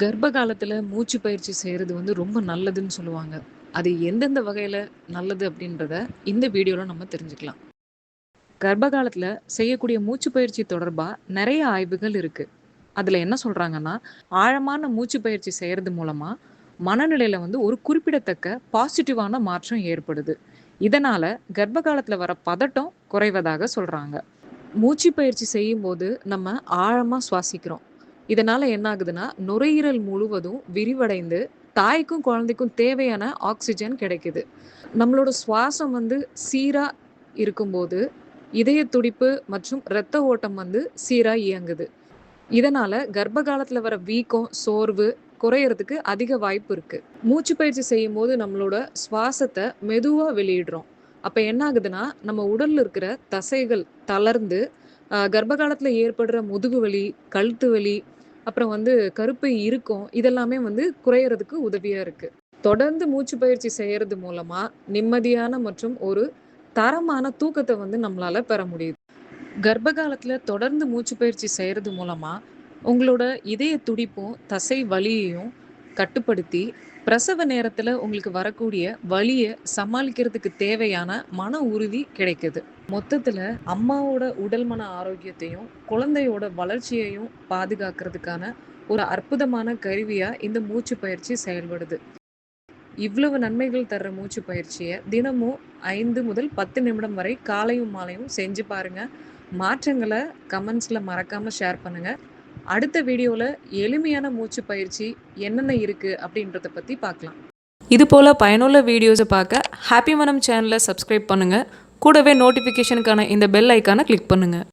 கர்ப்ப காலத்தில் மூச்சு பயிற்சி செய்கிறது வந்து ரொம்ப நல்லதுன்னு சொல்லுவாங்க. அது எந்தெந்த வகையில் நல்லது அப்படின்றத இந்த வீடியோவில் நம்ம தெரிஞ்சுக்கலாம். கர்ப்ப காலத்தில் செய்யக்கூடிய மூச்சு பயிற்சி தொடர்பாக நிறைய ஆய்வுகள் இருக்குது அதில் என்ன சொல்கிறாங்கன்னா ஆழமான மூச்சு பயிற்சி செய்கிறது மூலமாக மனநிலையில் வந்து ஒரு குறிப்பிடத்தக்க பாசிட்டிவான மாற்றம் ஏற்படுது. இதனால் கர்ப்ப காலத்தில் வர பதட்டம் குறைவதாக சொல்கிறாங்க மூச்சு பயிற்சி செய்யும்போது நம்ம ஆழமாக சுவாசிக்கிறோம். இதனால என்ன ஆகுதுன்னா, நுரையீரல் முழுவதும் விரிவடைந்து, தாய்க்கும், குழந்தைக்கும் தேவையான ஆக்சிஜன் கிடைக்குது. நம்மளோட சுவாசம் வந்து சீரா இருக்கும்போது, இதய துடிப்பு மற்றும் இரத்த ஓட்டம் வந்து சீரா இயங்குது. இதனால கர்ப்ப காலத்துல வர வீக்கம், சோர்வு குறையறதுக்கு அதிக வாய்ப்பு இருக்கு. மூச்சு பயிற்சி செய்யும்போது நம்மளோட சுவாசத்தை மெதுவா வெளியிடுறோம். அப்ப என்ன ஆகுதுன்னா, நம்ம உடல்ல இருக்கிற தசைகள் தளர்ந்து, கர்ப்ப காலத்துல ஏற்படுற முதுகு வலி, கழுத்து வலி, அப்புறம் வந்து கருப்பை இறுக்கம் இதெல்லாமே வந்து குறையறதுக்கு உதவியா இருக்கு. தொடர்ந்து மூச்சு பயிற்சி செய்யறது மூலமா நிம்மதியான மற்றும் ஒரு தரமான தூக்கத்தை வந்து நம்மளால பெற முடியுது. கர்ப்ப காலத்துல தொடர்ந்து மூச்சு பயிற்சி செய்யறது மூலமா, உங்களோட இதய துடிப்பும், தசை வலியையும் கட்டுப்படுத்தி, பிரசவ நேரத்துல உங்களுக்கு வரக்கூடிய வலியை சமாளிக்கிறதுக்கு தேவையான மன உறுதி கிடைக்குது. மொத்தத்துல அம்மாவோட உடல் மன ஆரோக்கியத்தையும், குழந்தையோட வளர்ச்சியையும் பாதுகாக்கிறதுக்கான ஒரு அற்புதமான கருவியா இந்த மூச்சு பயிற்சி செயல்படுது. இவ்வளவு நன்மைகள் தர்ற மூச்சு பயிற்சியை தினமும் ஐந்து முதல் 10 நிமிடம் வரை காலையும், மாலையும் செஞ்சு பாருங்க. மாற்றங்களை கமெண்ட்ஸ்ல மறக்காம ஷேர் பண்ணுங்க. அடுத்த வீடியோவில் எளிமையான மூச்சு பயிற்சி என்னென்ன இருக்குது அப்படின்றத பற்றி பார்க்கலாம். இதுபோல் பயனுள்ள வீடியோஸை பார்க்க ஹாப்பி மனம் சேனலை சப்ஸ்கிரைப் பண்ணுங்க. கூடவே நோட்டிஃபிகேஷனுக்கான இந்த பெல் ஐக்கானை கிளிக் பண்ணுங்கள்